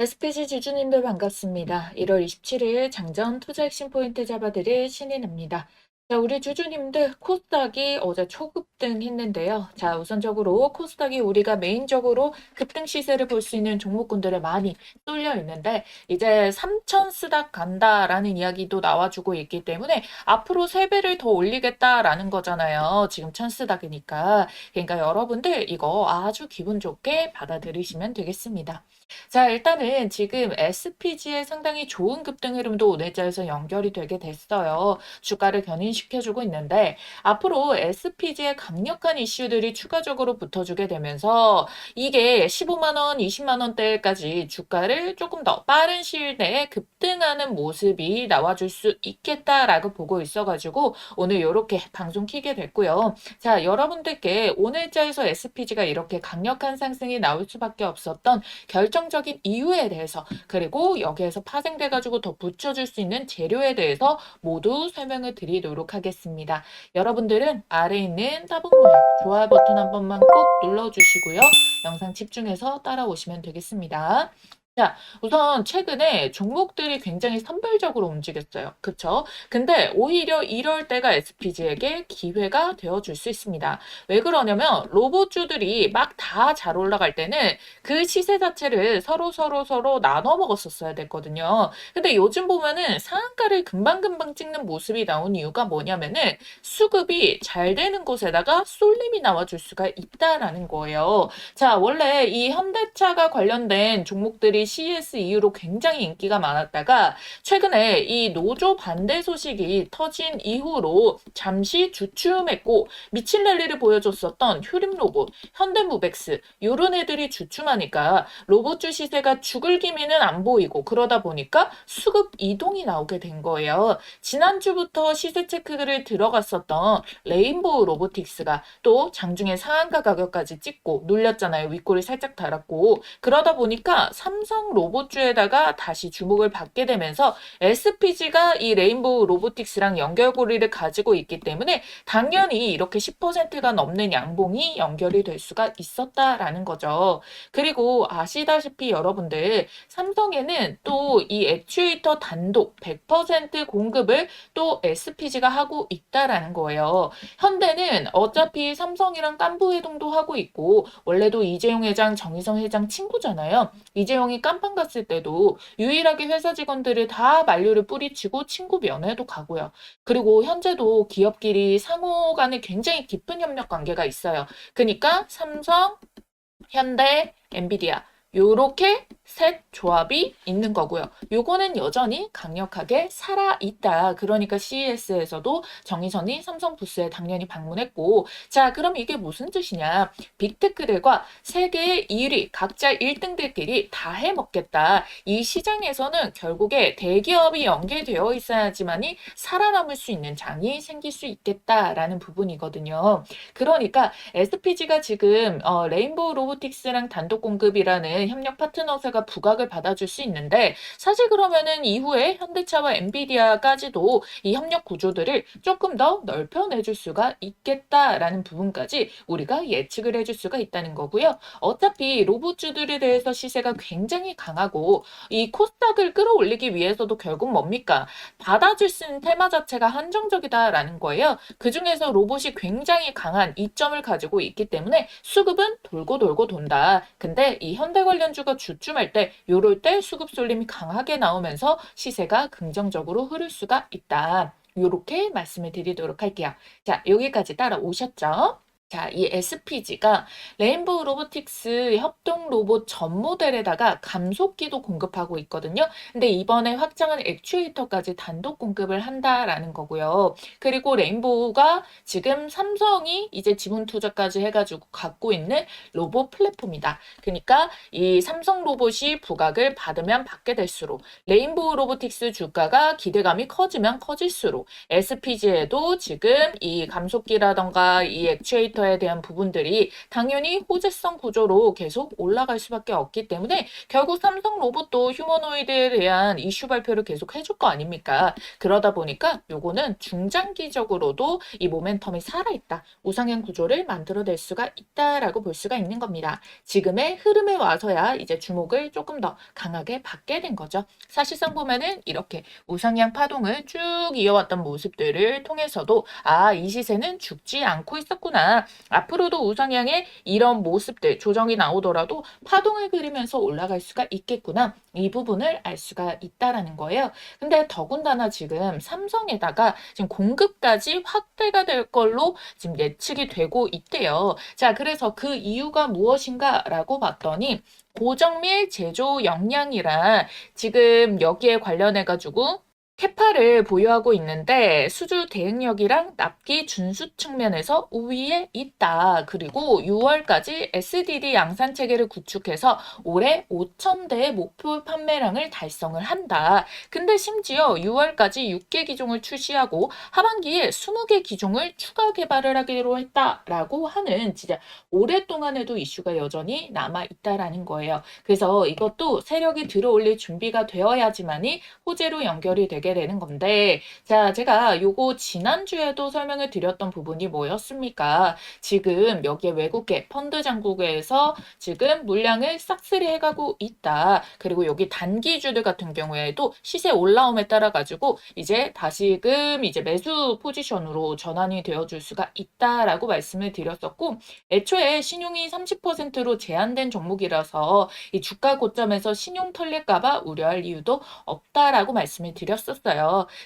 SPG 주주님들 반갑습니다. 1월 27일 장전 투자 핵심 포인트 잡아드릴 신인입니다. 자, 우리 주주님들 코스닥이 어제 초급등 했는데요. 자, 우선적으로 코스닥이 우리가 메인적으로 급등 시세를 볼 수 있는 종목군들에 많이 쏠려 있는데 이제 3천 쓰닥 간다라는 이야기도 나와주고 있기 때문에 앞으로 3배를 더 올리겠다라는 거잖아요. 지금 천 쓰닥이니까. 그러니까 여러분들 이거 아주 기분 좋게 받아들이시면 되겠습니다. 자, 일단은 지금 SPG의 상당히 좋은 급등 흐름도 오늘자에서 연결이 되게 됐어요. 주가를 견인시켜주고 있는데 앞으로 SPG의 강력한 이슈들이 추가적으로 붙어주게 되면서 이게 15만 원, 20만 원대까지 주가를 조금 더 빠른 시일 내에 급등하는 모습이 나와줄 수 있겠다라고 보고 있어가지고 오늘 이렇게 방송 키게 됐고요. 자, 여러분들께 오늘자에서 SPG가 이렇게 강력한 상승이 나올 수밖에 없었던 결정 적인 이유에 대해서 그리고 여기에서 파생돼 가지고 더 붙여줄 수 있는 재료에 대해서 모두 설명을 드리도록 하겠습니다. 여러분들은 아래 있는 따봉 모양 좋아요 버튼 한 번만 꼭 눌러주시고요. 영상 집중해서 따라오시면 되겠습니다. 자, 우선 최근에 종목들이 굉장히 선별적으로 움직였어요. 그쵸? 근데 오히려 이럴 때가 SPG에게 기회가 되어줄 수 있습니다. 왜 그러냐면 로봇주들이 막 다 잘 올라갈 때는 그 시세 자체를 서로 서로 서로 나눠 먹었었어야 됐거든요. 근데 요즘 보면은 상한가를 금방금방 찍는 모습이 나온 이유가 뭐냐면은 수급이 잘 되는 곳에다가 쏠림이 나와줄 수가 있다라는 거예요. 자, 원래 이 현대차가 관련된 종목들이 CES 이후로 굉장히 인기가 많았다가 최근에 이 노조 반대 소식이 터진 이후로 잠시 주춤했고 미친 랠리를 보여줬었던 휴림 로봇, 현대무백스 요런 애들이 주춤하니까 로봇주 시세가 죽을 기미는 안 보이고 그러다 보니까 수급 이동이 나오게 된 거예요. 지난주부터 시세 체크를 들어갔었던 레인보우 로보틱스가 또 장중에 상한가 가격까지 찍고 눌렸잖아요. 윗골이 살짝 달았고 그러다 보니까 삼성 로봇주에다가 다시 주목을 받게 되면서 SPG가 이 레인보우 로보틱스랑 연결고리를 가지고 있기 때문에 당연히 이렇게 10%가 넘는 양봉이 연결이 될 수가 있었다라는 거죠. 그리고 아시다시피 여러분들 삼성에는 또 이 액추에이터 단독 100% 공급을 또 SPG가 하고 있다라는 거예요. 현대는 어차피 삼성이랑 깐부 회동도 하고 있고 원래도 이재용 회장, 정의성 회장 친구잖아요. 이재용이 깜빵 갔을 때도 유일하게 회사 직원들을 다 만류를 뿌리치고 친구 면회도 가고요. 그리고 현재도 기업끼리 상호 간에 굉장히 깊은 협력 관계가 있어요. 그러니까 삼성, 현대, 엔비디아 요렇게 셋 조합이 있는 거고요. 요거는 여전히 강력하게 살아있다. 그러니까 CES에서도 정의선이 삼성 부스에 당연히 방문했고 자 그럼 이게 무슨 뜻이냐. 빅테크들과 세계의 1위 각자 1등들끼리 다 해먹겠다. 이 시장에서는 결국에 대기업이 연계되어 있어야지만이 살아남을 수 있는 장이 생길 수 있겠다라는 부분이거든요. 그러니까 SPG가 지금 어, 레인보우 로보틱스랑 단독 공급이라는 협력 파트너사가 부각을 받아줄 수 있는데 사실 그러면은 이후에 현대차와 엔비디아까지도 이 협력 구조들을 조금 더 넓혀내줄 수가 있겠다라는 부분까지 우리가 예측을 해줄 수가 있다는 거고요. 어차피 로봇주들에 대해서 시세가 굉장히 강하고 이 코스닥을 끌어올리기 위해서도 결국 뭡니까? 받아줄 수 있는 테마 자체가 한정적이다라는 거예요. 그 중에서 로봇이 굉장히 강한 이점을 가지고 있기 때문에 수급은 돌고 돌고 돈다. 근데 이 현대 관련주가 주춤할 때 요럴 때 수급 쏠림이 강하게 나오면서 시세가 긍정적으로 흐를 수가 있다. 요렇게 말씀을 드리도록 할게요. 자, 여기까지 따라오셨죠? 자, 이 SPG가 레인보우 로보틱스 협동 로봇 전 모델에다가 감속기도 공급하고 있거든요. 근데 이번에 확장한 액추에이터까지 단독 공급을 한다라는 거고요. 그리고 레인보우가 지금 삼성이 이제 지분 투자까지 해가지고 갖고 있는 로봇 플랫폼이다. 그러니까 이 삼성 로봇이 부각을 받으면 받게 될수록 레인보우 로보틱스 주가가 기대감이 커지면 커질수록 SPG에도 지금 이 감속기라던가 이 액추에이터 파라미터에 대한 부분들이 당연히 호재성 구조로 계속 올라갈 수밖에 없기 때문에 결국 삼성 로봇도 휴머노이드에 대한 이슈 발표를 계속 해줄 거 아닙니까? 그러다 보니까 요거는 중장기적으로도 이 모멘텀이 살아있다. 우상향 구조를 만들어낼 수가 있다라고 볼 수가 있는 겁니다. 지금의 흐름에 와서야 이제 주목을 조금 더 강하게 받게 된 거죠. 사실상 보면은 이렇게 우상향 파동을 쭉 이어왔던 모습들을 통해서도 아, 이 시세는 죽지 않고 있었구나. 앞으로도 우상향의 이런 모습들 조정이 나오더라도 파동을 그리면서 올라갈 수가 있겠구나. 이 부분을 알 수가 있다라는 거예요. 근데 더군다나 지금 삼성에다가 지금 공급까지 확대가 될 걸로 지금 예측이 되고 있대요. 자, 그래서 그 이유가 무엇인가라고 봤더니 고정밀 제조 역량이라 지금 여기에 관련해 가지고 캐파를 보유하고 있는데 수주 대응력이랑 납기 준수 측면에서 우위에 있다. 그리고 6월까지 SDD 양산 체계를 구축해서 올해 5,000대의 목표 판매량을 달성을 한다. 근데 심지어 6월까지 6개 기종을 출시하고 하반기에 20개 기종을 추가 개발을 하기로 했다라고 하는 진짜 오랫동안에도 이슈가 여전히 남아 있다라는 거예요. 그래서 이것도 세력이 들어올릴 준비가 되어야지만이 호재로 연결이 되게 되는 건데, 자, 제가 요거 지난주에도 설명을 드렸던 부분이 뭐였습니까? 지금 여기에 외국계 펀드 장국에서 지금 물량을 싹쓸이 해가고 있다. 그리고 여기 단기주들 같은 경우에도 시세 올라옴에 따라 가지고 이제 다시금 이제 매수 포지션으로 전환이 되어줄 수가 있다라고 말씀을 드렸었고, 애초에 신용이 30%로 제한된 종목이라서 이 주가 고점에서 신용 털릴까봐 우려할 이유도 없다라고 말씀을 드렸었어요.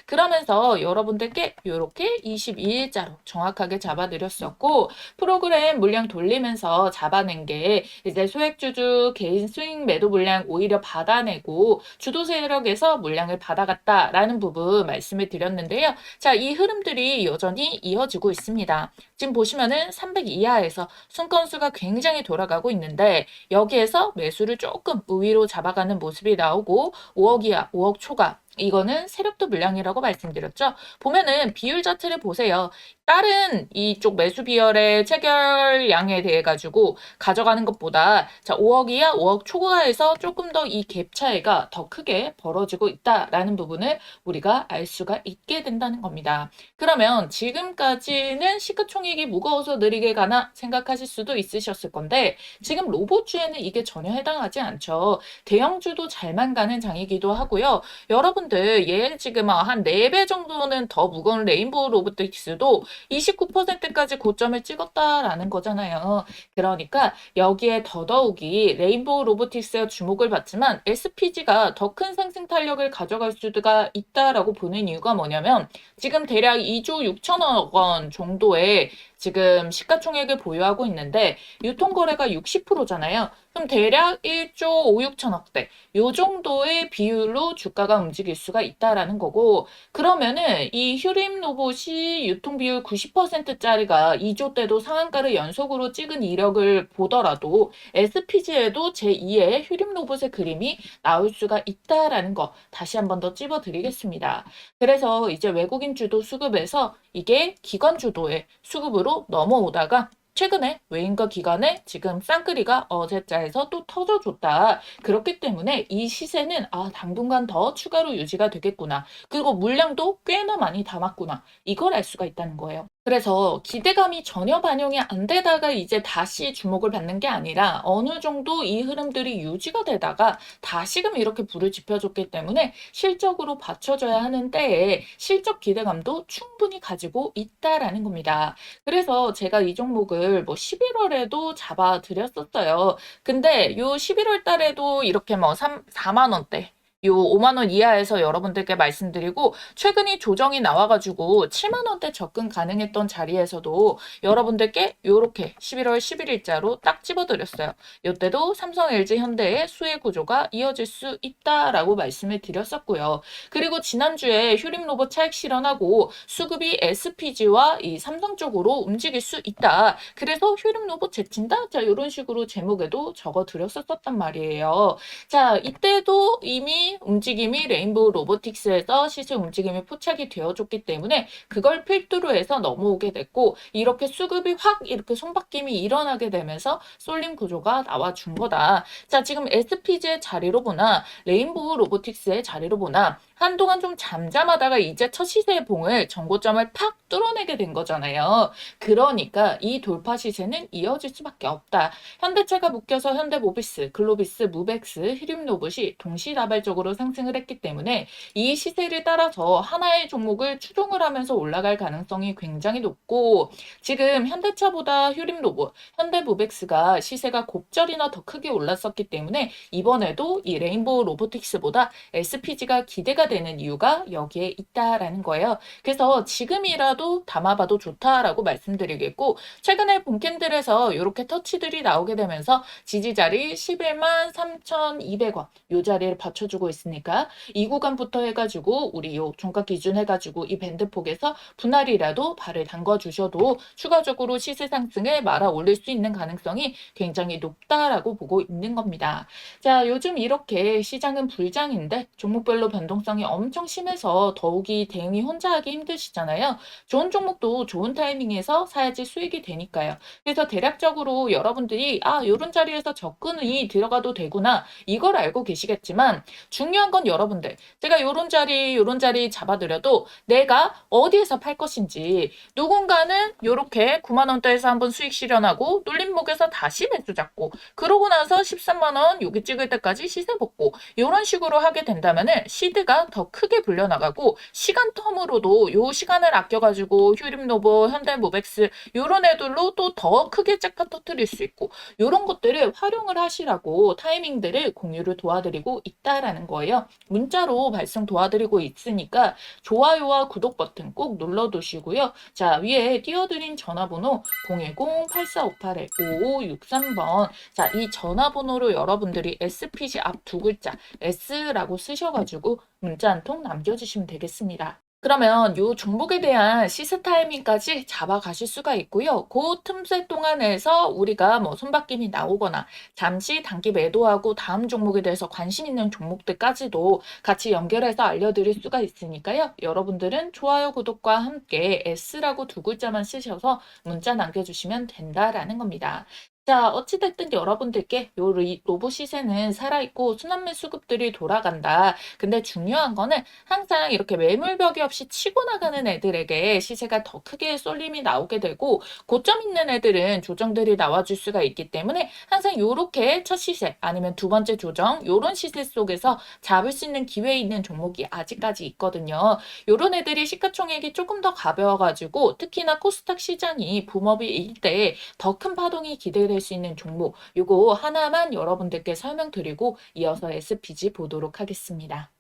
그러면서 여러분들께 이렇게 22일자로 정확하게 잡아드렸었고 프로그램 물량 돌리면서 잡아낸 게 이제 소액주주 개인 스윙 매도 물량 오히려 받아내고 주도 세력에서 물량을 받아갔다라는 부분 말씀을 드렸는데요. 자, 이 흐름들이 여전히 이어지고 있습니다. 지금 보시면은 300 이하에서 순건수가 굉장히 돌아가고 있는데 여기에서 매수를 조금 우위로 잡아가는 모습이 나오고 5억 이하, 5억 초과 이거는 세력도 물량이라고 말씀드렸죠. 보면은 비율 자체를 보세요. 다른 이쪽 매수 비율의 체결량에 대해 가지고 가져가는 것보다 자 5억 이하 5억 초과에서 조금 더 이 갭 차이가 더 크게 벌어지고 있다라는 부분을 우리가 알 수가 있게 된다는 겁니다. 그러면 지금까지는 시가총액이 무거워서 느리게 가나 생각하실 수도 있으셨을 건데 지금 로봇주에는 이게 전혀 해당하지 않죠. 대형주도 잘만 가는 장이기도 하고요. 여러분들 얘 지금 한 4배 정도는 더 무거운 레인보우 로보틱스도 29%까지 고점을 찍었다라는 거잖아요. 그러니까 여기에 더더욱이 레인보우 로보틱스에 주목을 받지만 SPG가 더 큰 상승 탄력을 가져갈 수가 있다라고 보는 이유가 뭐냐면 지금 대략 2조 6천억 원 정도의 지금 시가총액을 보유하고 있는데 유통거래가 60%잖아요. 그럼 대략 1조 5, 6천억대 요 정도의 비율로 주가가 움직일 수가 있다라는 거고 그러면은 이 휴림 로봇이 유통 비율 90%짜리가 2조 때도 상한가를 연속으로 찍은 이력을 보더라도 SPG에도 제2의 휴림 로봇의 그림이 나올 수가 있다라는 거 다시 한 번 더 찝어드리겠습니다. 그래서 이제 외국인 주도 수급에서 이게 기관 주도의 수급으로 넘어오다가 최근에 외인과 기관의 지금 쌍끌이가 어제자에서 또 터져줬다. 그렇기 때문에 이 시세는 아 당분간 더 추가로 유지가 되겠구나. 그리고 물량도 꽤나 많이 담았구나. 이걸 알 수가 있다는 거예요. 그래서 기대감이 전혀 반영이 안 되다가 이제 다시 주목을 받는 게 아니라 어느 정도 이 흐름들이 유지가 되다가 다시금 이렇게 불을 지펴줬기 때문에 실적으로 받쳐줘야 하는 때에 실적 기대감도 충분히 가지고 있다라는 겁니다. 그래서 제가 이 종목을 뭐 11월에도 잡아 드렸었어요. 근데 요 11월 달에도 이렇게 뭐 3, 4만 원대 요 5만 원 이하에서 여러분들께 말씀드리고 최근에 조정이 나와가지고 7만 원대 접근 가능했던 자리에서도 여러분들께 요렇게 11월 11일자로 딱 집어드렸어요. 이때도 삼성, LG, 현대의 수혜 구조가 이어질 수 있다라고 말씀을 드렸었고요. 그리고 지난주에 휴림 로봇 차익 실현하고 수급이 SPG와 이 삼성 쪽으로 움직일 수 있다. 그래서 휴림 로봇 제친다. 자 이런 식으로 제목에도 적어드렸었단 말이에요. 자 이때도 이미 움직임이 레인보우 로보틱스에서 시세 움직임이 포착이 되어줬기 때문에 그걸 필두로 해서 넘어오게 됐고 이렇게 수급이 확 이렇게 손바뀜이 일어나게 되면서 쏠림 구조가 나와준 거다. 자, 지금 SPG의 자리로 보나 레인보우 로보틱스의 자리로 보나 한동안 좀 잠잠하다가 이제 첫 시세의 봉을 전고점을 팍 뚫어내게 된 거잖아요. 그러니까 이 돌파 시세는 이어질 수밖에 없다. 현대차가 묶여서 현대모비스, 글로비스, 무벡스, 히림로봇이 동시다발적으로 상승을 했기 때문에 이 시세를 따라서 하나의 종목을 추종을 하면서 올라갈 가능성이 굉장히 높고 지금 현대차보다 휴림로봇, 현대모벡스가 시세가 곱절이나 더 크게 올랐었기 때문에 이번에도 이 레인보우 로보틱스보다 SPG가 기대가 되는 이유가 여기에 있다라는 거예요. 그래서 지금이라도 담아봐도 좋다라고 말씀드리겠고 최근에 본캔들에서 이렇게 터치들이 나오게 되면서 지지자리 11만 3,200원 요 자리를 받쳐주고 있으니까 이 구간부터 해가지고 우리 요 종가 기준 해가지고 이 밴드 폭에서 분할이라도 발을 담궈 주셔도 추가적으로 시세 상승을 말아 올릴 수 있는 가능성이 굉장히 높다라고 보고 있는 겁니다. 자, 요즘 이렇게 시장은 불장인데 종목별로 변동성 이 엄청 심해서 더욱이 대응이 혼자 하기 힘드시잖아요. 좋은 종목도 좋은 타이밍에서 사야지 수익이 되니까요. 그래서 대략적으로 여러분들이 아, 요런 자리에서 접근이 들어가도 되구나. 이걸 알고 계시겠지만 중요한 건 여러분들. 제가 요런 자리, 요런 자리 잡아드려도 내가 어디에서 팔 것인지 누군가는 요렇게 9만 원대에서 한번 수익 실현하고 눌림목에서 다시 매수 잡고 그러고 나서 13만 원 여기 찍을 때까지 시세 복고 요런 식으로 하게 된다면은 시드가 더 크게 불려나가고 시간 텀으로도 요 시간을 아껴가지고 휴림노보, 현대모백스 요런 애들로 또 더 크게 짝가 터트릴 수 있고 요런 것들을 활용을 하시라고 타이밍들을 공유를 도와드리고 있다라는 거예요. 문자로 발송 도와드리고 있으니까 좋아요와 구독 버튼 꼭 눌러두시고요. 자 위에 띄워드린 전화번호 010-8458-5563번 자 이 전화번호로 여러분들이 SPG 앞 두 글자 S라고 쓰셔가지고 문자 한 통 남겨주시면 되겠습니다. 그러면 요 종목에 대한 시세 타이밍까지 잡아가실 수가 있고요. 그 틈새 동안에서 우리가 뭐 손바뀜이 나오거나 잠시 단기 매도하고 다음 종목에 대해서 관심 있는 종목들까지도 같이 연결해서 알려드릴 수가 있으니까요. 여러분들은 좋아요, 구독과 함께 S라고 두 글자만 쓰셔서 문자 남겨주시면 된다라는 겁니다. 자, 어찌됐든 여러분들께 요 리- 로봇 시세는 살아있고 순환매 수급들이 돌아간다. 근데 중요한 거는 항상 이렇게 매물벽이 없이 치고 나가는 애들에게 시세가 더 크게 쏠림이 나오게 되고 고점 있는 애들은 조정들이 나와줄 수가 있기 때문에 항상 요렇게 첫 시세 아니면 두 번째 조정 요런 시세 속에서 잡을 수 있는 기회 있는 종목이 아직까지 있거든요. 요런 애들이 시가총액이 조금 더 가벼워가지고 특히나 코스닥 시장이 붐업일 때 더 큰 파동이 기대 될수 있는 종목 요거 하나만 여러분들께 설명드리고 이어서 SPG 보도록 하겠습니다.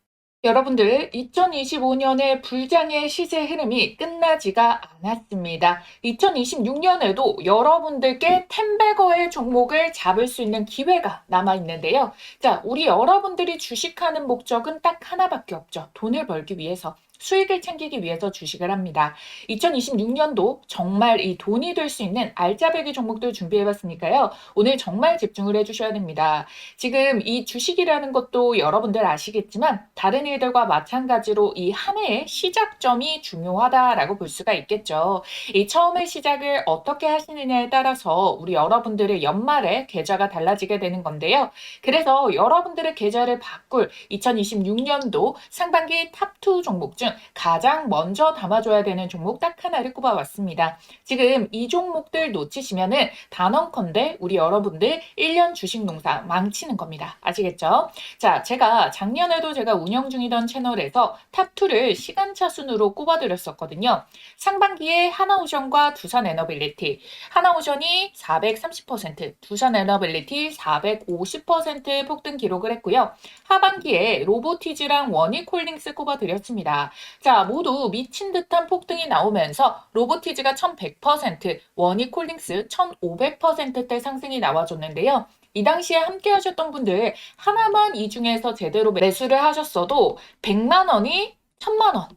여러분들 2025년의 불장의 시세 흐름이 끝나지가 않았습니다. 2026년에도 여러분들께 템베거의 종목을 잡을 수 있는 기회가 남아 있는데요. 자, 우리 여러분들이 주식하는 목적은 딱 하나밖에 없죠. 돈을 벌기 위해서. 수익을 챙기기 위해서 주식을 합니다. 2026년도 정말 이 돈이 될 수 있는 알짜배기 종목들 준비해봤으니까요. 오늘 정말 집중을 해주셔야 됩니다. 지금 이 주식이라는 것도 여러분들 아시겠지만 다른 일들과 마찬가지로 이 한 해의 시작점이 중요하다라고 볼 수가 있겠죠. 이 처음의 시작을 어떻게 하시느냐에 따라서 우리 여러분들의 연말에 계좌가 달라지게 되는 건데요. 그래서 여러분들의 계좌를 바꿀 2026년도 상반기 탑2 종목 중 가장 먼저 담아줘야 되는 종목 딱 하나를 꼽아왔습니다. 지금 이 종목들 놓치시면은 단언컨대 우리 여러분들 1년 주식 농사 망치는 겁니다. 아시겠죠? 자, 제가 작년에도 제가 운영 중이던 채널에서 탑2를 시간차 순으로 꼽아드렸었거든요. 상반기에 하나오션과 두산에너빌리티, 하나오션이 430%, 두산에너빌리티 450% 폭등 기록을 했고요. 하반기에 로보티즈랑 원익홀딩스 꼽아드렸습니다. 자, 모두 미친 듯한 폭등이 나오면서 로보티즈가 1100%, 원익홀딩스 1500%대 상승이 나와줬는데요. 이 당시에 함께 하셨던 분들 하나만 이 중에서 제대로 매수를 하셨어도 100만 원이 1000만 원,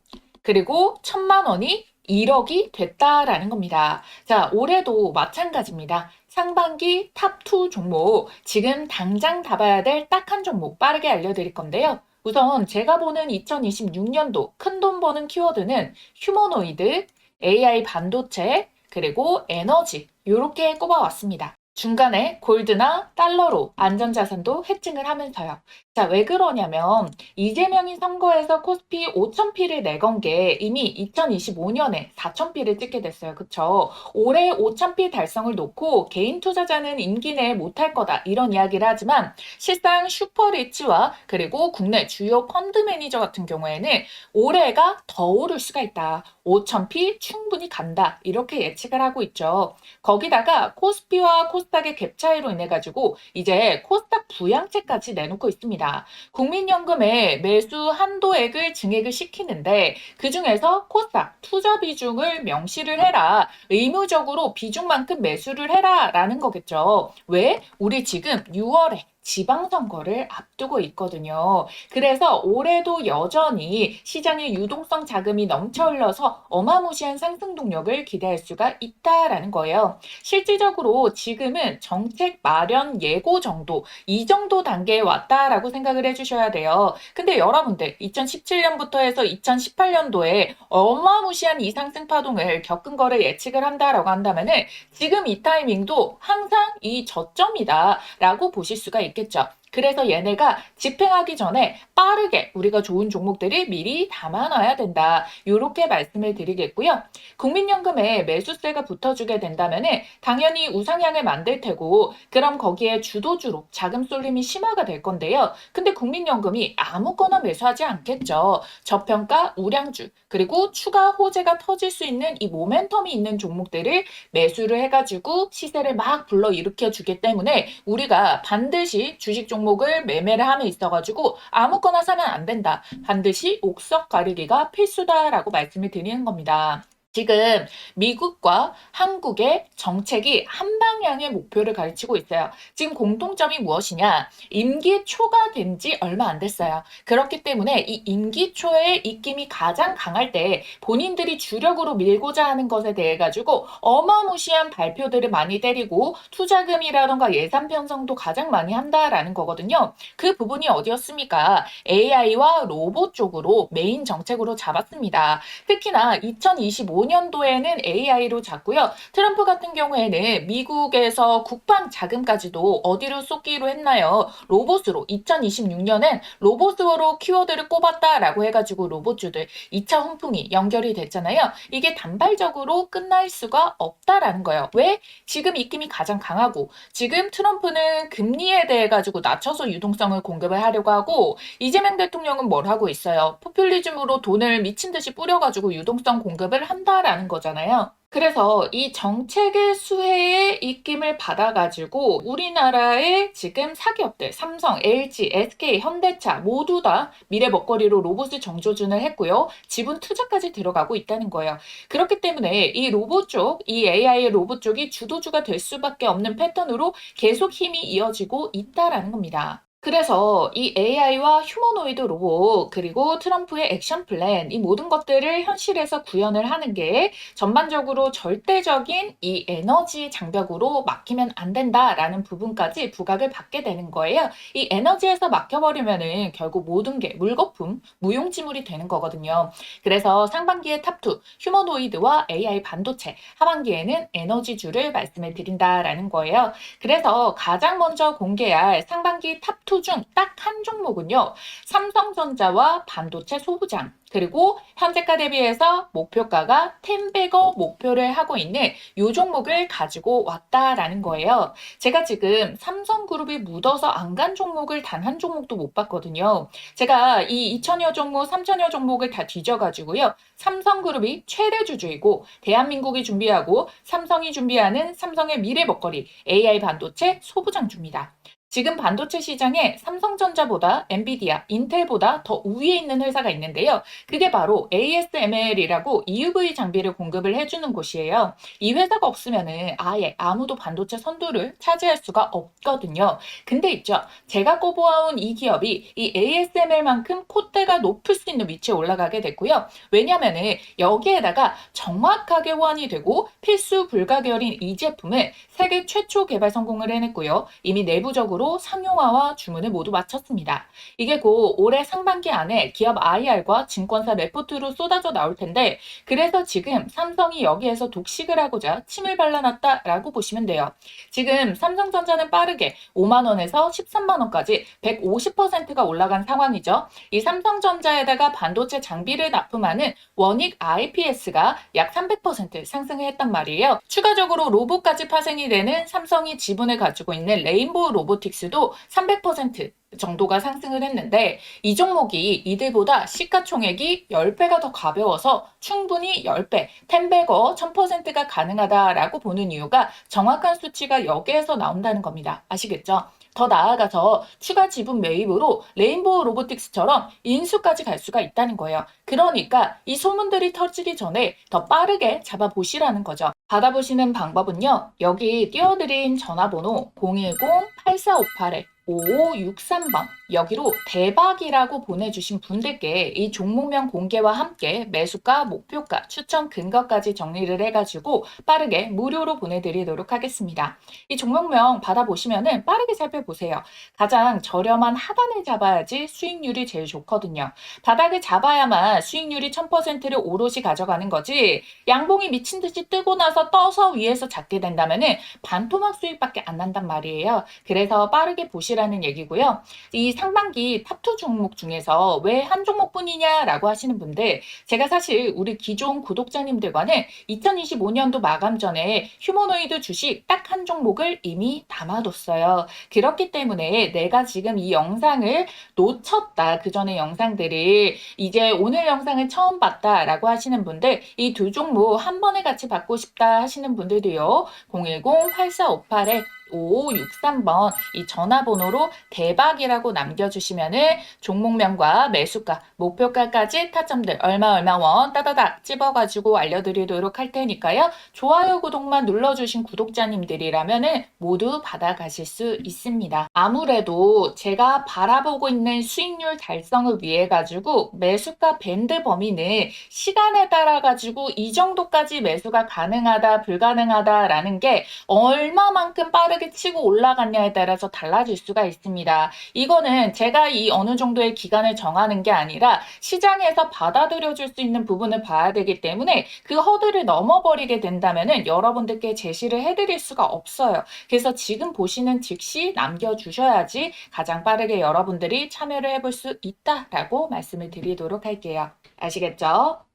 그리고 1000만 원이 1억이 됐다라는 겁니다. 자, 올해도 마찬가지입니다. 상반기 탑2 종목, 지금 당장 잡아야 될 딱 한 종목 빠르게 알려드릴 건데요. 우선 제가 보는 2026년도 큰 돈 버는 키워드는 휴머노이드, AI 반도체, 그리고 에너지 이렇게 꼽아왔습니다. 중간에 골드나 달러로 안전자산도 해칭을 하면서요. 자, 왜 그러냐면 이재명이 선거에서 코스피 5,000피를 내건 게 이미 2025년에 4,000피를 찍게 됐어요. 그쵸? 올해 5,000피 달성을 놓고 개인 투자자는 임기 내에 못할 거다 이런 이야기를 하지만 실상 슈퍼리치와 그리고 국내 주요 펀드 매니저 같은 경우에는 올해가 더 오를 수가 있다. 5,000피 충분히 간다. 이렇게 예측을 하고 있죠. 거기다가 코스피와 코스닥의 갭 차이로 인해 가지고 이제 코스닥 부양책까지 내놓고 있습니다. 국민연금의 매수 한도액을 증액을 시키는데 그 중에서 코스닥 투자 비중을 명시를 해라. 의무적으로 비중만큼 매수를 해라라는 거겠죠. 왜? 우리 지금 6월에 지방선거를 앞두고 있거든요. 그래서 올해도 여전히 시장의 유동성 자금이 넘쳐 흘러서 어마무시한 상승 동력을 기대할 수가 있다라는 거예요. 실질적으로 지금은 정책 마련 예고 정도, 이 정도 단계에 왔다라고 생각을 해주셔야 돼요. 근데 여러분들, 2017년부터 해서 2018년도에 어마무시한 이 상승 파동을 겪은 거를 예측을 한다라고 한다면은 지금 이 타이밍도 항상 이 저점이다라고 보실 수가 있겠죠. Good job. 그래서 얘네가 집행하기 전에 빠르게 우리가 좋은 종목들을 미리 담아놔야 된다. 이렇게 말씀을 드리겠고요. 국민연금에 매수세가 붙어주게 된다면은 당연히 우상향을 만들 테고 그럼 거기에 주도주로 자금 쏠림이 심화가 될 건데요. 근데 국민연금이 아무거나 매수하지 않겠죠. 저평가 우량주 그리고 추가 호재가 터질 수 있는 이 모멘텀이 있는 종목들을 매수를 해가지고 시세를 막 불러 일으켜 주기 때문에 우리가 반드시 주식 종 목을 매매를 함에 있어가지고 아무거나 사면 안 된다. 반드시 옥석 가리기가 필수다라고 말씀을 드리는 겁니다. 지금 미국과 한국의 정책이 한 방향의 목표를 가르치고 있어요. 지금 공통점이 무엇이냐? 임기 초가 된 지 얼마 안 됐어요. 그렇기 때문에 이 임기 초의 입김이 가장 강할 때 본인들이 주력으로 밀고자 하는 것에 대해 가지고 어마무시한 발표들을 많이 때리고 투자금이라던가 예산 편성도 가장 많이 한다라는 거거든요. 그 부분이 어디였습니까? AI와 로봇 쪽으로 메인 정책으로 잡았습니다. 특히나 2025년 도에는 AI로 잡고요. 트럼프 같은 경우에는 미국에서 국방 자금까지도 어디로 쏟기로 했나요? 로봇으로 2026년엔 로봇으로 키워드를 꼽았다라고 해가지고 로봇주들 2차 훈풍이 연결이 됐잖아요. 이게 단발적으로 끝날 수가 없다라는 거예요. 왜? 지금 입김이 가장 강하고 지금 트럼프는 금리에 대해 가지고 낮춰서 유동성을 공급을 하려고 하고 이재명 대통령은 뭘 하고 있어요? 포퓰리즘으로 돈을 미친 듯이 뿌려가지고 유동성 공급을 한다 라는 거잖아요. 그래서 이 정책의 수혜의 입김을 받아가지고 우리나라의 지금 사기업들 삼성, LG, SK, 현대차 모두 다 미래 먹거리로 로봇을 정조준을 했고요. 지분 투자까지 들어가고 있다는 거예요. 그렇기 때문에 이 로봇 쪽, 이 AI 로봇 쪽이 주도주가 될 수밖에 없는 패턴으로 계속 힘이 이어지고 있다라는 겁니다. 그래서 이 AI와 휴머노이드 로봇 그리고 트럼프의 액션 플랜 이 모든 것들을 현실에서 구현을 하는 게 전반적으로 절대적인 이 에너지 장벽으로 막히면 안 된다라는 부분까지 부각을 받게 되는 거예요. 이 에너지에서 막혀버리면은 결국 모든 게 물거품, 무용지물이 되는 거거든요. 그래서 상반기에 탑2 휴머노이드와 AI 반도체, 하반기에는 에너지주를 말씀을 드린다라는 거예요. 그래서 가장 먼저 공개할 상반기 탑2 중 딱 한 종목은요. 삼성전자와 반도체 소부장 그리고 현재가 대비해서 목표가가 10배거 목표를 하고 있는 이 종목을 가지고 왔다라는 거예요. 제가 지금 삼성그룹이 묻어서 안 간 종목을 단 한 종목도 못 봤거든요. 제가 이 2천여 종목, 3천여 종목을 다 뒤져가지고요. 삼성그룹이 최대 주주이고 대한민국이 준비하고 삼성이 준비하는 삼성의 미래 먹거리 AI 반도체 소부장주입니다. 지금 반도체 시장에 삼성전자보다 엔비디아, 인텔보다 더 우위에 있는 회사가 있는데요. 그게 바로 ASML이라고 EUV 장비를 공급을 해주는 곳이에요. 이 회사가 없으면은 아예 아무도 반도체 선두를 차지할 수가 없거든요. 근데 있죠. 제가 꼽아온 이 기업이 이 ASML만큼 콧대가 높을 수 있는 위치에 올라가게 됐고요. 왜냐면은 여기에다가 정확하게 호환이 되고 필수 불가결인 이 제품을 세계 최초 개발 성공을 해냈고요. 이미 내부적으로 상용화와 주문을 모두 마쳤습니다. 이게 곧 올해 상반기 안에 기업 IR과 증권사 레포트로 쏟아져 나올 텐데 그래서 지금 삼성이 여기에서 독식을 하고자 침을 발라놨다라고 보시면 돼요. 지금 삼성전자는 빠르게 5만 원에서 13만 원까지 150%가 올라간 상황이죠. 이 삼성전자에다가 반도체 장비를 납품하는 원익 IPS가 약 300% 상승을 했단 말이에요. 추가적으로 로봇까지 파생이 되는 삼성이 지분을 가지고 있는 레인보우 로보틱 스도 300% 정도가 상승을 했는데 이 종목이 이들보다 시가총액이 10배가 더 가벼워서 충분히 10배, 10배거 1000%가 가능하다라고 보는 이유가 정확한 수치가 여기에서 나온다는 겁니다. 아시겠죠? 더 나아가서 추가 지분 매입으로 레인보우 로보틱스처럼 인수까지 갈 수가 있다는 거예요. 그러니까 이 소문들이 터지기 전에 더 빠르게 잡아보시라는 거죠. 받아보시는 방법은요. 여기 띄워드린 전화번호 010-8458에 5563번 여기로 대박이라고 보내주신 분들께 이 종목명 공개와 함께 매수가, 목표가, 추천 근거까지 정리를 해가지고 빠르게 무료로 보내드리도록 하겠습니다. 이 종목명 받아보시면은 빠르게 살펴보세요. 가장 저렴한 하단을 잡아야지 수익률이 제일 좋거든요. 바닥을 잡아야만 수익률이 1000%를 오롯이 가져가는 거지 양봉이 미친 듯이 뜨고 나서 떠서 위에서 잡게 된다면은 반토막 수익밖에 안 난단 말이에요. 그래서 빠르게 보시 라는 얘기고요. 이 상반기 탑2 종목 중에서 왜 한 종목뿐이냐라고 하시는 분들 제가 사실 우리 기존 구독자님들과는 2025년도 마감 전에 휴머노이드 주식 딱 한 종목을 이미 담아뒀어요. 그렇기 때문에 내가 지금 이 영상을 놓쳤다. 그 전에 영상들을 이제 오늘 영상을 처음 봤다라고 하시는 분들 이 두 종목 한 번에 같이 받고 싶다 하시는 분들도요. 010-8458에 5563번 이 전화번호로 대박이라고 남겨주시면은 종목명과 매수가, 목표가까지 타점들 얼마 얼마 원 따다닥 찝어가지고 알려드리도록 할 테니까요. 좋아요, 구독만 눌러주신 구독자님들이라면은 모두 받아가실 수 있습니다. 아무래도 제가 바라보고 있는 수익률 달성을 위해 가지고 매수가 밴드 범위 는 시간에 따라 가지고 이 정도까지 매수가 가능하다, 불가능하다라는 게 얼마만큼 빠르게 치고 올라갔냐에 따라서 달라질 수가 있습니다. 이거는 제가 이 어느 정도의 기간을 정하는 게 아니라 시장에서 받아들여 줄 수 있는 부분을 봐야 되기 때문에 그 허들을 넘어버리게 된다면은 여러분들께 제시를 해드릴 수가 없어요. 그래서 지금 보시는 즉시 남겨주셔야지 가장 빠르게 여러분들이 참여를 해볼 수 있다라고 말씀을 드리도록 할게요. 아시겠죠?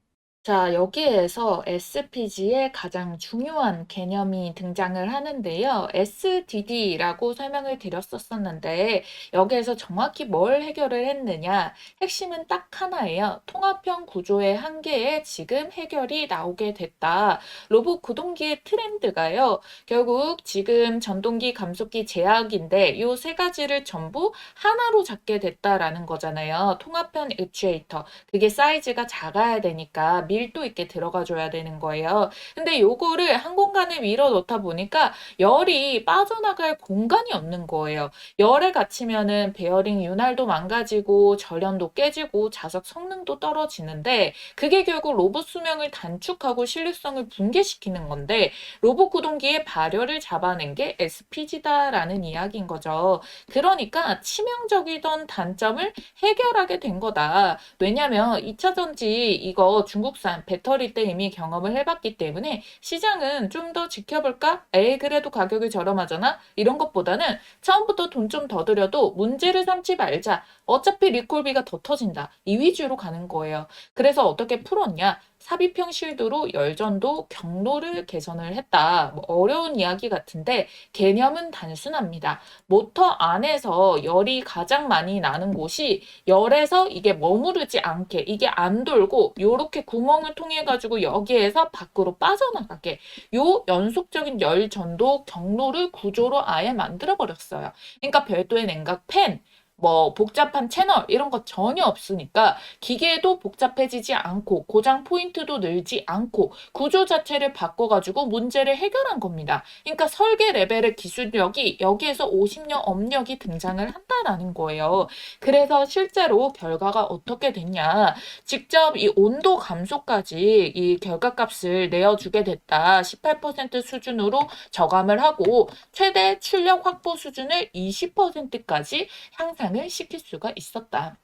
자, 여기에서 SPG의 가장 중요한 개념이 등장을 하는데요. SDD라고 설명을 드렸었었는데, 여기에서 정확히 뭘 해결을 했느냐? 핵심은 딱 하나예요. 통합형 구조의 한계에 지금 해결이 나오게 됐다. 로봇 구동기의 트렌드가요. 결국 지금 전동기, 감속기, 제약인데, 이 세 가지를 전부 하나로 잡게 됐다라는 거잖아요. 통합형 액추에이터. 그게 사이즈가 작아야 되니까 밀도 있게 들어가 줘야 되는 거예요. 근데 요거를 한 공간에 밀어 놓다 보니까 열이 빠져나갈 공간이 없는 거예요. 열에 갇히면은 베어링 윤활도 망가지고 절연도 깨지고 자석 성능도 떨어지는데 그게 결국 로봇 수명을 단축하고 신뢰성을 붕괴시키는 건데 로봇 구동기의 발열을 잡아낸 게 SPG다라는 이야기인 거죠. 그러니까 치명적이던 단점을 해결하게 된 거다. 왜냐면 2차 전지 이거 중국 산 배터리 때 이미 경험을 해봤기 때문에 시장은 좀 더 지켜볼까? 에이 그래도 가격이 저렴하잖아? 이런 것보다는 처음부터 돈 좀 더 들여도 문제를 삼지 말자. 어차피 리콜비가 더 터진다. 이 위주로 가는 거예요. 그래서 어떻게 풀었냐? 삽입형 실드로 열전도 경로를 개선을 했다. 뭐 어려운 이야기 같은데 개념은 단순합니다. 모터 안에서 열이 가장 많이 나는 곳이 열에서 이게 머무르지 않게 이게 안 돌고 요렇게 구멍을 통해 가지고 여기에서 밖으로 빠져나가게 요 연속적인 열 전도 경로를 구조로 아예 만들어 버렸어요. 그러니까 별도의 냉각 팬 뭐 복잡한 채널 이런 거 전혀 없으니까 기계도 복잡해지지 않고 고장 포인트도 늘지 않고 구조 자체를 바꿔가지고 문제를 해결한 겁니다. 그러니까 설계 레벨의 기술력이 여기에서 50년 업력이 등장을 한다라는 거예요. 그래서 실제로 결과가 어떻게 됐냐. 직접 이 온도 감소까지 이 결과값을 내어주게 됐다. 18% 수준으로 저감을 하고 최대 출력 확보 수준을 20%까지 향상 을 시킬 수가 있었다.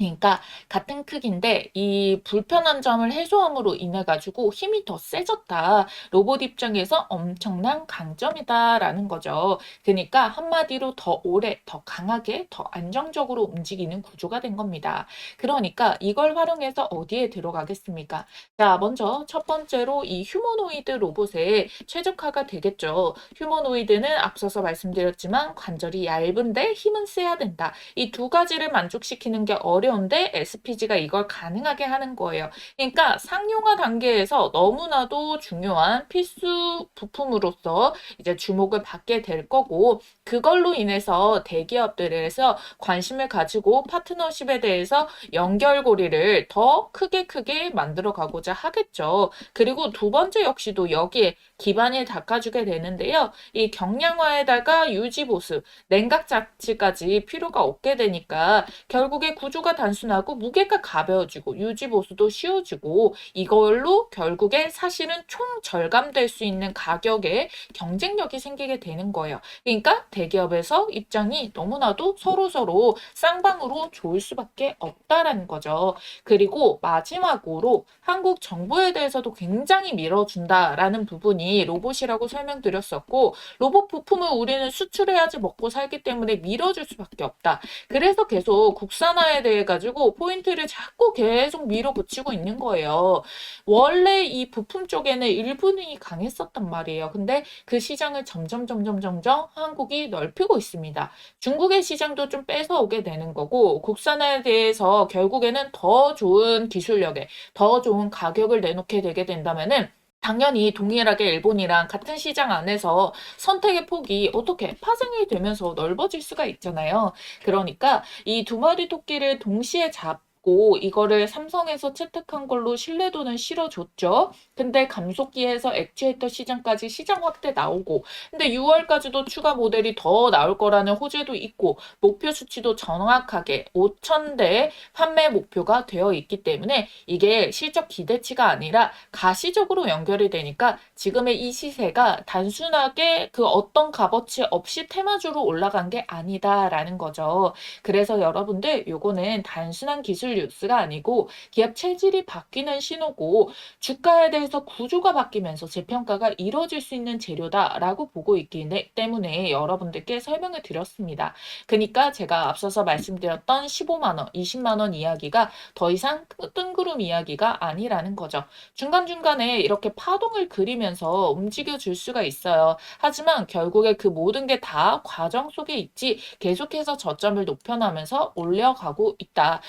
그러니까 같은 크기인데 이 불편한 점을 해소함으로 인해 가지고 힘이 더 세졌다. 로봇 입장에서 엄청난 강점이다라는 거죠. 그러니까 한마디로 더 오래, 더 강하게, 더 안정적으로 움직이는 구조가 된 겁니다. 그러니까 이걸 활용해서 어디에 들어가겠습니까? 자, 먼저 첫 번째로 이 휴머노이드 로봇에 최적화가 되겠죠. 휴머노이드는 앞서서 말씀드렸지만 관절이 얇은데 힘은 세야 된다. 이 두 가지를 만족시키는 게 어려 운데 SPG가 이걸 가능하게 하는 거예요. 그러니까 상용화 단계에서 너무나도 중요한 필수 부품으로서 이제 주목을 받게 될 거고 그걸로 인해서 대기업들에서 관심을 가지고 파트너십에 대해서 연결고리를 더 크게 크게 만들어 가고자 하겠죠. 그리고 두 번째 역시도 여기에 기반을 닦아주게 되는데요. 이 경량화에다가 유지 보수, 냉각 장치까지 필요가 없게 되니까 결국에 구조가 단순하고 무게가 가벼워지고 유지 보수도 쉬워지고 이걸로 결국에 사실은 총 절감될 수 있는 가격에 경쟁력이 생기게 되는 거예요. 그러니까 대기업에서 입장이 너무나도 서로서로 쌍방으로 좋을 수밖에 없다라는 거죠. 그리고 마지막으로 한국 정부에 대해서도 굉장히 밀어준다라는 부분이 로봇이라고 설명드렸었고 로봇 부품을 우리는 수출해야지 먹고 살기 때문에 밀어줄 수밖에 없다. 그래서 계속 국산화에 대해 가지고 포인트를 자꾸 계속 밀어붙이고 있는 거예요. 원래 이 부품 쪽에는 일본이 강했었단 말이에요. 근데 그 시장을 점점 점점 점점 한국이 넓히고 있습니다. 중국의 시장도 좀 뺏어오게 되는 거고 국산화에 대해서 결국에는 더 좋은 기술력에 더 좋은 가격을 내놓게 되게 된다면은 당연히 동일하게 일본이랑 같은 시장 안에서 선택의 폭이 어떻게 파생이 되면서 넓어질 수가 있잖아요. 그러니까 이 두 마리 토끼를 동시에 잡 고 이거를 삼성에서 채택한 걸로 신뢰도는 실어줬죠. 근데 감속기에서 액추에이터 시장까지 시장 확대 나오고 근데 6월까지도 추가 모델이 더 나올 거라는 호재도 있고 목표 수치도 정확하게 5,000대 판매 목표가 되어 있기 때문에 이게 실적 기대치가 아니라 가시적으로 연결이 되니까 지금의 이 시세가 단순하게 그 어떤 값어치 없이 테마주로 올라간 게 아니다라는 거죠. 그래서 여러분들 요거는 단순한 기술 뉴스가 아니고 기업 체질이 바뀌는 신호고 주가에 대해서 구조가 바뀌면서 재평가가 이루어질 수 있는 재료다라고 보고 있기 때문에 여러분들께 설명을 드렸습니다. 그러니까 제가 앞서서 말씀드렸던 15만 원, 20만 원 이야기가 더 이상 뜬구름 이야기가 아니라는 거죠. 중간중간에 이렇게 파동을 그리면서 움직여 줄 수가 있어요. 하지만 결국에 그 모든 게 다 과정 속에 있지 계속해서 저점을 높여나면서 올려가고 있다.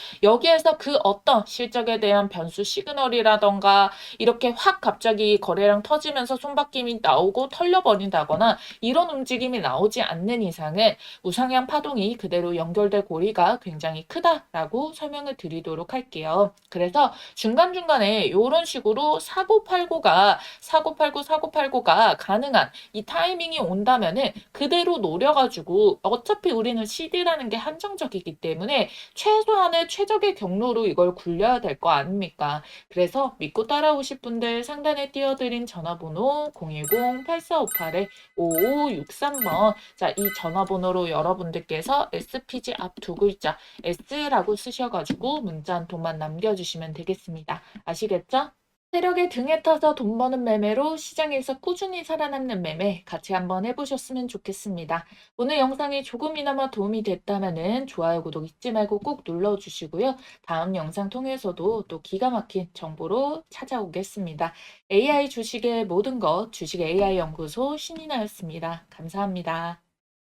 여기에서 그 어떤 실적에 대한 변수 시그널이라던가 이렇게 확 갑자기 거래량 터지면서 손바뀜이 나오고 털려버린다거나 이런 움직임이 나오지 않는 이상은 우상향 파동이 그대로 연결될 고리가 굉장히 크다라고 설명을 드리도록 할게요. 그래서 중간중간에 이런 식으로 사고 팔고가 사고 팔고 사고 팔고가 가능한 이 타이밍이 온다면은 그대로 노려가지고 어차피 우리는 CD라는 게 한정적이기 때문에 최소한의 최적의 경로로 이걸 굴려야 될 거 아닙니까? 그래서 믿고 따라오실 분들 상단에 띄워드린 전화번호 010-8458-5563번 자, 이 전화번호로 여러분들께서 SPG 앞 두 글자 S라고 쓰셔가지고 문자 한 통만 남겨주시면 되겠습니다. 아시겠죠? 세력의 등에 타서 돈 버는 매매로 시장에서 꾸준히 살아남는 매매 같이 한번 해보셨으면 좋겠습니다. 오늘 영상이 조금이나마 도움이 됐다면 좋아요, 구독 잊지 말고 꼭 눌러주시고요. 다음 영상 통해서도 또 기가 막힌 정보로 찾아오겠습니다. AI 주식의 모든 것 주식 AI 연구소 신이나였습니다. 감사합니다.